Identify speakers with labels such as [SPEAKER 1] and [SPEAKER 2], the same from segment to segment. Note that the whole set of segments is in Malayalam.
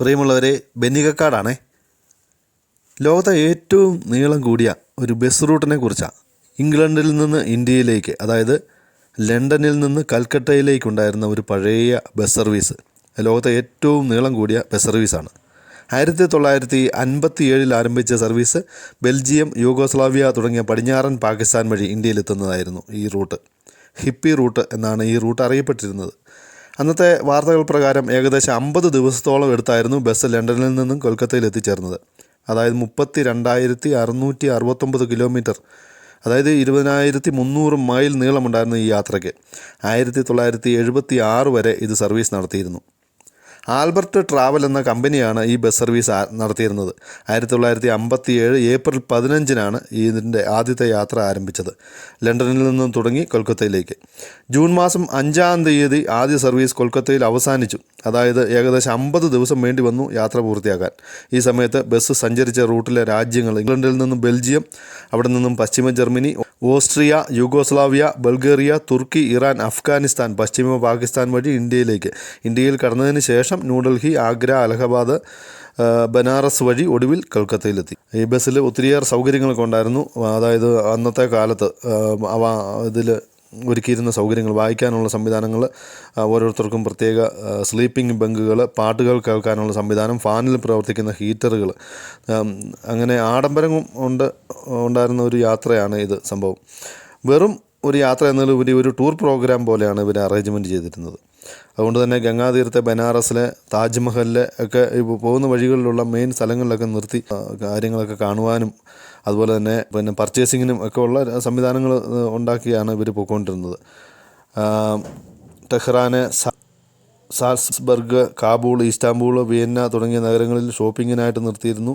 [SPEAKER 1] പ്രിയമുള്ളവരെ ബെന്നികക്കാടാണേ ലോകത്തെ ഏറ്റവും നീളം കൂടിയ ഒരു ബസ് റൂട്ടിനെ കുറിച്ചാണ് ഇംഗ്ലണ്ടിൽ നിന്ന് ഇന്ത്യയിലേക്ക് അതായത് ലണ്ടനിൽ നിന്ന് കൽക്കട്ടയിലേക്കുണ്ടായിരുന്ന ഒരു പഴയ ബസ് സർവീസ്. ലോകത്തെ ഏറ്റവും നീളം കൂടിയ ബസ് സർവീസാണ്. ആയിരത്തി തൊള്ളായിരത്തി അൻപത്തി ഏഴിൽ ആരംഭിച്ച സർവീസ് ബെൽജിയം യൂഗോസ്ലാവിയ തുടങ്ങിയ പടിഞ്ഞാറൻ പാകിസ്ഥാൻ വഴി ഇന്ത്യയിലെത്തുന്നതായിരുന്നു ഈ റൂട്ട്. ഹിപ്പി റൂട്ട് എന്നാണ് ഈ റൂട്ട് അറിയപ്പെട്ടിരുന്നത്. അന്നത്തെ വാർത്തകൾ പ്രകാരം ഏകദേശം അമ്പത് ദിവസത്തോളം എടുത്തായിരുന്നു ബസ് ലണ്ടനിൽ നിന്നും കൊൽക്കത്തയിൽ എത്തിച്ചേർന്നത്. അതായത് മുപ്പത്തി രണ്ടായിരത്തി അറുന്നൂറ്റി അറുപത്തൊമ്പത് കിലോമീറ്റർ അതായത് ഇരുപതിനായിരത്തി മുന്നൂറ് മൈൽ നീളമുണ്ടായിരുന്ന ഈ യാത്രയ്ക്ക്. ആയിരത്തി തൊള്ളായിരത്തി എഴുപത്തി ആറ് വരെ ഇത് സർവീസ് നടത്തിയിരുന്നു. ആൽബർട്ട് ട്രാവൽ എന്ന കമ്പനിയാണ് ഈ ബസ് സർവീസ് നടത്തിയിരുന്നത്. ആയിരത്തി തൊള്ളായിരത്തി അമ്പത്തി ഏഴ് ഏപ്രിൽ പതിനഞ്ചിനാണ് ഇതിന്റെ ആദ്യത്തെ യാത്ര ആരംഭിച്ചത്. ലണ്ടനിൽ നിന്നും തുടങ്ങി കൊൽക്കത്തയിലേക്ക്. ജൂൺ മാസം അഞ്ചാം തീയതി ആദ്യ സർവീസ് കൊൽക്കത്തയിൽ അവസാനിച്ചു. അതായത് ഏകദേശം അമ്പത് ദിവസം വേണ്ടി വന്നു യാത്ര പൂർത്തിയാക്കാൻ. ഈ സമയത്ത് ബസ് സഞ്ചരിച്ച റൂട്ടിലെ രാജ്യങ്ങൾ ഇംഗ്ലണ്ടിൽ നിന്നും ബെൽജിയം അവിടെ നിന്നും പശ്ചിമ Germany Austria Yugoslavia Bulgaria Turkey Iran Afghanistan പശ്ചിമ പാകിസ്ഥാൻ വഴി ഇന്ത്യയിലേക്ക്. ഇന്ത്യയിൽ കടന്നതിന് ശേഷം ന്യൂഡൽഹി ആഗ്ര അലഹബാദ് ബനാറസ് വഴി ഒടുവിൽ കൊൽക്കത്തയിലെത്തി. ഈ ബസ്സിൽ ഒത്തിരിയേറെ സൗകര്യങ്ങളൊക്കെ ഉണ്ടായിരുന്നു അതായത് അന്നത്തെ കാലത്ത് അവ ഇതിൽ ഒരുക്കിയിരുന്ന സൗകര്യങ്ങൾ വായിക്കാനുള്ള സംവിധാനങ്ങൾ ഓരോരുത്തർക്കും പ്രത്യേക സ്ലീപ്പിംഗ് ബങ്കുകൾ പാട്ടുകൾ കേൾക്കാനുള്ള സംവിധാനം ഫാനിൽ പ്രവർത്തിക്കുന്ന ഹീറ്ററുകൾ. അങ്ങനെ ആഡംബരം ഉണ്ട് ഉണ്ടായിരുന്ന ഒരു യാത്രയാണ് ഇത് സംഭവം. വെറും ഒരു യാത്ര എന്നതിലുപരി ഒരു ടൂർ പ്രോഗ്രാം പോലെയാണ് ഇവർ അറേഞ്ച്മെന്റ് ചെയ്തിരുന്നത്. അതുകൊണ്ട് തന്നെ ഗംഗാതീരത്തെ ബനാറസിലെ താജ്മഹലിലെ ഒക്കെ പോകുന്ന വഴികളിലുള്ള മെയിൻ സ്ഥലങ്ങളിലൊക്കെ നിർത്തി കാര്യങ്ങളൊക്കെ കാണുവാനും അതുപോലെ തന്നെ പിന്നെ പർച്ചേസിങ്ങിനും ഒക്കെ ഉള്ള സംവിധാനങ്ങൾ ഉണ്ടാക്കിയാണ് ഇവർ പോയിക്കൊണ്ടിരുന്നത്. Tehran Salzburg Kabul Istanbul Vienna തുടങ്ങിയ നഗരങ്ങളിൽ ഷോപ്പിങ്ങിനായിട്ട് നിർത്തിയിരുന്നു.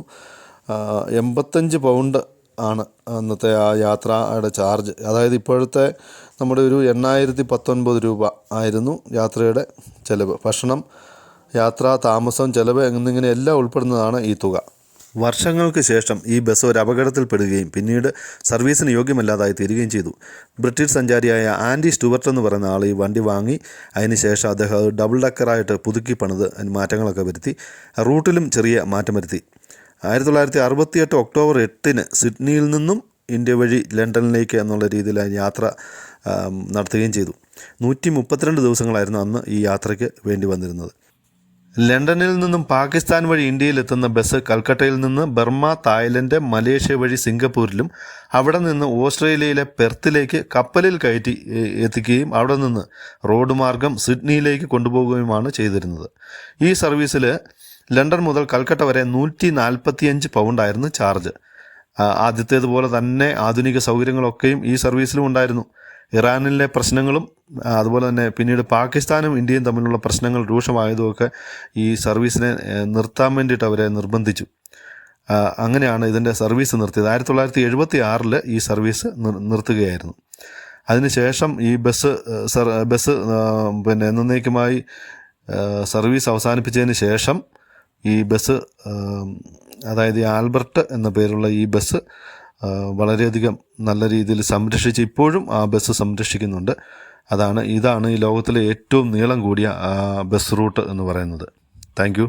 [SPEAKER 1] എൺപത്തഞ്ച് പൗണ്ട് ആണ് അന്നത്തെ ആ യാത്രയുടെ ചാർജ് അതായത് ഇപ്പോഴത്തെ നമ്മുടെ ഒരു എണ്ണായിരത്തി പത്തൊൻപത് രൂപ ആയിരുന്നു യാത്രയുടെ ചിലവ്. ഭക്ഷണം യാത്ര താമസം ചിലവ് എന്നിങ്ങനെ എല്ലാം ഉൾപ്പെടുന്നതാണ് ഈ തുക. വർഷങ്ങൾക്ക് ശേഷം ഈ ബസ് ഒരു അപകടത്തിൽപ്പെടുകയും പിന്നീട് സർവീസിന് യോഗ്യമല്ലാതായി തീരുകയും ചെയ്തു. ബ്രിട്ടീഷ് സഞ്ചാരിയായ ആൻഡി സ്റ്റുവർട്ട് എന്ന് പറയുന്ന ആൾ ഈ വണ്ടി വാങ്ങി അതിന് ശേഷം അദ്ദേഹം ഡബിൾ ഡക്കറായിട്ട് പുതുക്കി പണിത് മാറ്റങ്ങളൊക്കെ വരുത്തി റൂട്ടിലും ചെറിയ മാറ്റം വരുത്തി. ആയിരത്തി തൊള്ളായിരത്തി അറുപത്തിയെട്ട് ഒക്ടോബർ എട്ടിന് സിഡ്നിയിൽ നിന്നും ഇന്ത്യ വഴി ലണ്ടനിലേക്ക് എന്നുള്ള രീതിയിൽ യാത്ര നടത്തുകയും ചെയ്തു. നൂറ്റി മുപ്പത്തിരണ്ട് ദിവസങ്ങളായിരുന്നു അന്ന് ഈ യാത്രയ്ക്ക് വേണ്ടി വന്നിരുന്നത്. ലണ്ടനിൽ നിന്നും പാകിസ്ഥാൻ വഴി ഇന്ത്യയിൽ എത്തുന്ന ബസ് കൽക്കട്ടയിൽ നിന്ന് ബർമ്മ തായ്ലൻഡ് മലേഷ്യ വഴി സിംഗപ്പൂരിലും അവിടെ നിന്ന് ഓസ്ട്രേലിയയിലെ പെർത്തിലേക്ക് കപ്പലിൽ കയറ്റി എത്തിക്കുകയും അവിടെ നിന്ന് റോഡ് മാർഗം സിഡ്നിയിലേക്ക് കൊണ്ടുപോകുകയുമാണ് ചെയ്തിരുന്നത്. ഈ സർവീസിൽ ലണ്ടൻ മുതൽ കൽക്കട്ട വരെ നൂറ്റി നാൽപ്പത്തിയഞ്ച് പൗണ്ടായിരുന്നു ചാർജ്. ആദ്യത്തേതുപോലെ തന്നെ ആധുനിക സൗകര്യങ്ങളൊക്കെയും ഈ സർവീസിലും ഉണ്ടായിരുന്നു. ഇറാനിലെ പ്രശ്നങ്ങളും അതുപോലെ തന്നെ പിന്നീട് പാകിസ്ഥാനും ഇന്ത്യയും തമ്മിലുള്ള പ്രശ്നങ്ങൾ രൂക്ഷമായതുമൊക്കെ ഈ സർവീസിനെ നിർത്താൻ വേണ്ടിയിട്ട് അവരെ നിർബന്ധിച്ചു. അങ്ങനെയാണ് ഇതിന്റെ സർവീസ് നിർത്തിയത്. ആയിരത്തി തൊള്ളായിരത്തി എഴുപത്തി ഈ സർവീസ് നിർത്തുകയായിരുന്നു. അതിനുശേഷം ഈ ബസ് ബസ് പിന്നെ എന്നേക്കുമായി സർവീസ് അവസാനിപ്പിച്ചതിന് ശേഷം ഈ ബസ് അതായത് ആൽബർട്ട് എന്ന പേരുള്ള ഈ ബസ് വളരെയധികം നല്ല രീതിയിൽ സംരക്ഷിച്ച് ഇപ്പോഴും ആ ബസ് സംരക്ഷിക്കുന്നുണ്ട്. അതാണ് ഇതാണ് ഈ ലോകത്തിലെ ഏറ്റവും നീളം കൂടിയ ബസ് റൂട്ട് എന്ന് പറയുന്നത്. താങ്ക്